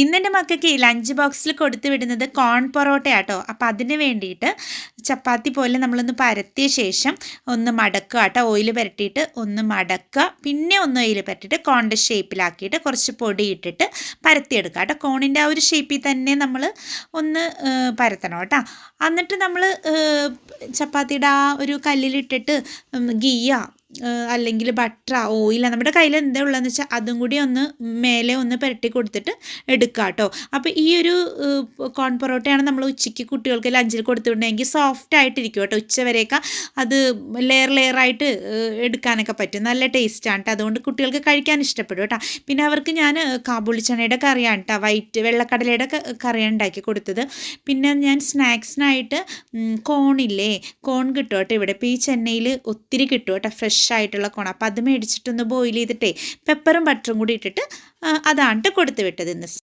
ഇന്നെന്റെ മക്കൾക്ക് ലഞ്ച് ബോക്സിൽ കൊടുത്തു വിടുന്നത് കോൺ പൊറോട്ട ആട്ടോ അപ്പം അതിന് വേണ്ടിയിട്ട് ചപ്പാത്തി പോലെ നമ്മളൊന്ന് പരത്തിയ ശേഷം ഒന്ന് മടക്കുക കേട്ടോ. ഓയിൽ പുരട്ടിയിട്ട് ഒന്ന് മടക്കുക. പിന്നെ ഒന്ന് ഓയിൽ പുരട്ടിയിട്ട് കോണിന്റെ ഷേപ്പിലാക്കിയിട്ട് കുറച്ച് പൊടി ഇട്ടിട്ട് പരത്തിയെടുക്കുക കേട്ടോ. കോണിന്റെ ആ ഒരു ഷേപ്പിൽ തന്നെ നമ്മൾ ഒന്ന് പരത്തണം കേട്ടോ. എന്നിട്ട് നമ്മൾ ചപ്പാത്തിയുടെ ആ ഒരു കല്ലിലിട്ടിട്ട് ഗീയ അല്ലെങ്കിൽ ബട്ടർ ഓയില നമ്മുടെ കയ്യിൽ എന്താ ഉള്ളതെന്ന് വെച്ചാൽ അതും കൂടി ഒന്ന് മേലെ ഒന്ന് പുരട്ടി കൊടുത്തിട്ട് എടുക്കുക കേട്ടോ അപ്പോൾ ഈ ഒരു കോൺ പൊറോട്ടയാണ് നമ്മൾ ഉച്ചയ്ക്ക് കുട്ടികൾക്ക് ലഞ്ചിൽ കൊടുത്തിട്ടുണ്ടെങ്കിൽ സോഫ്റ്റ് ആയിട്ടിരിക്കും കേട്ടോ ഉച്ച വരെയൊക്കെ അത് ലെയർ ലെയർ ആയിട്ട് എടുക്കാനൊക്കെ പറ്റും. നല്ല ടേസ്റ്റാണ് കേട്ടോ അതുകൊണ്ട് കുട്ടികൾക്ക് കഴിക്കാൻ ഇഷ്ടപ്പെടും കേട്ടോ പിന്നെ അവർക്ക് ഞാൻ കാബൂളി ചണയുടെ കറിയാണ് കേട്ടോ വൈറ്റ് വെള്ളക്കടലയുടെ കറിയാണ് ഉണ്ടാക്കി കൊടുത്തത്. പിന്നെ ഞാൻ സ്നാക്സിനായിട്ട് കോണില്ലേ കോൺ കിട്ടും കേട്ടോ ഇവിടെ? ഇപ്പോൾ ഈ ചെന്നൈയിൽ ഒത്തിരി കിട്ടും കേട്ടോ ഫ്രഷ് ഫ്രഷ് ആയിട്ടുള്ള കോൺ അപ്പോൾ അത് മേടിച്ചിട്ടൊന്ന് ബോയിൽ ചെയ്തിട്ടേ പെപ്പറും ബട്ടറും കൂടി ഇട്ടിട്ട് അതാണ് കൊടുത്തു വിട്ടത് ഇന്ന്.